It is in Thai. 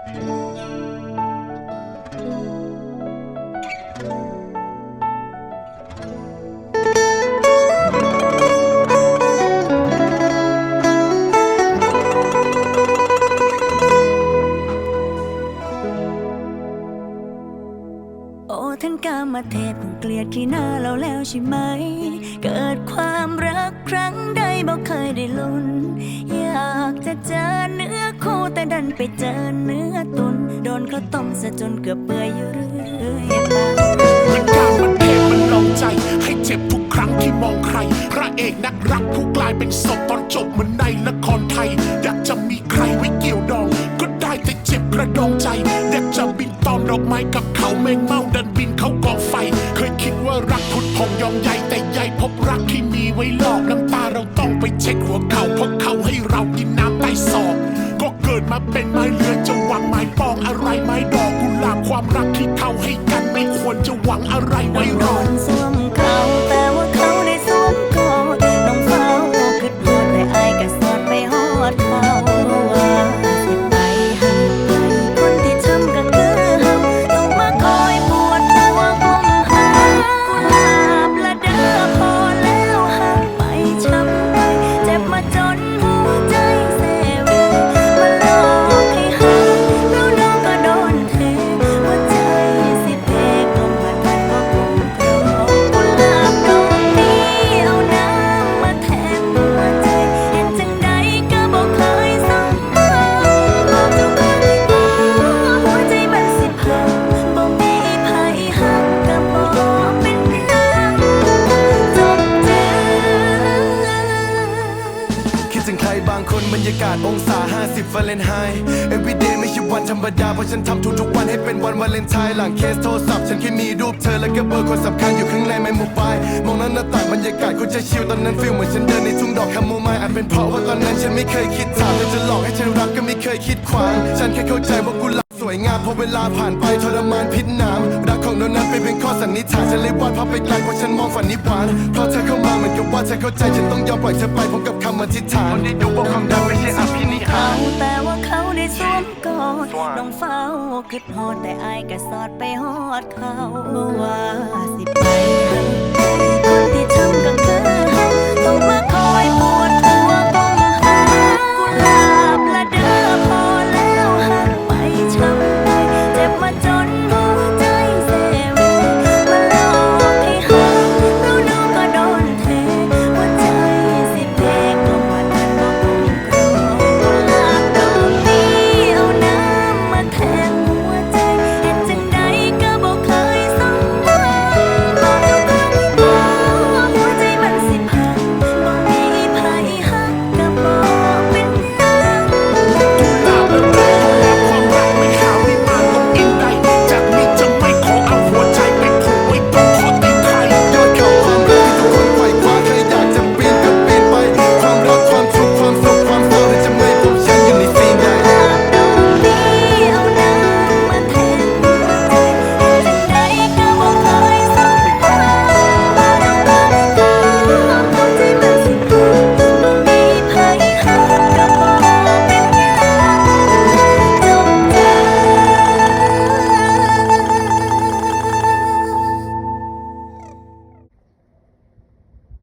โอ้ท่านกามเทพคงเกลียดขี้หน้าเราแล้วใช่ไหม เกิดความรักครั้งใดบอกเคยได้ลุ้น อยากจะเจอเนื้อคู่ แต่ดันไปเจอเนื้อตุน โดนเขาต้มซะจนเกือบเปื่อยอยู่เรื่อยมันกล้ามันเทมันลองใจ ให้เจ็บทุกครั้งที่มองใคร พระเอกนักรักผู้กลายเป็นศพตอนจบเหมือนในละครไทย อยากจะมีใครไว้เกี่ยวดอง ก็ได้แต่เจ็บกระดองใจ อยากจะบินตอมดอกไม้กับเขาแมงเมาดันบินเข้ากองไฟ เคยคิดว่ารักพุดพองยอมใหญ่แต่ใหญ่พบรักที่มีไว้หลอกน้ำตาเราต้องไปเช็คหัวเขาเพราะเขาให้เรากิน เกิดมาเป็นไม้เลือจะหวังไม้ปองอะไรไม้ดอกกุหลาบความรักที่เขาให้กันไม่ควรจะหวังอะไรไว้รอนสวมเขาแต่ว่าเขาได้สวมกอดน้องเฝ้าคิดโทษแต่อายก็สอดไปฮอดเขา ถึงใครบางคนบรรยากาศองศา 50วาเลนไฮ everyday ไม่ใช่วันธรรมดา เพราะฉันทำทุกๆวันให้เป็นวันวาเลนไทน์หลังเคสโทรศัพท์ ฉันแค่มีรูปเธอแล้วก็เบอร์คนสำคัญอยู่ข้างในไม่โมบายมองนั้นหน้าต่างบรรยากาศก็จะชิลตอนนั้นฟีลเหมือนฉันเดินในทุ่งดอกคาโมไมล์อาจเป็นเพราะว่าตอนนั้นฉันไม่เคยคิดถามเธอจะหลอกให้ฉันรักก็ไม่เคยคิดขวาง ฉันแค่เข้าใจว่ากุหลาบสวยงามพอเวลาผ่านไปทรมานพิษหน้ำรั กของเรานั้นเป็นเพียงข้อสันนิษฐานฉันเลยวาดภาพไปไกลเพราะฉันมองฝันนิพพานเพราะเธอเข้ามาเหมือนกับว่าเธอเข้าใจฉันต้องยอมปล่อยเธอไปพร้อมกับคำอธิษฐานคนที่ดูว่าความรักไม่ใช่อภินิหาเขารแต่ว่าเขาได้สวมกอดน้องเฝ้าคิดฮอดแต่อายก็สอดไปฮอดเขาว่าสิไป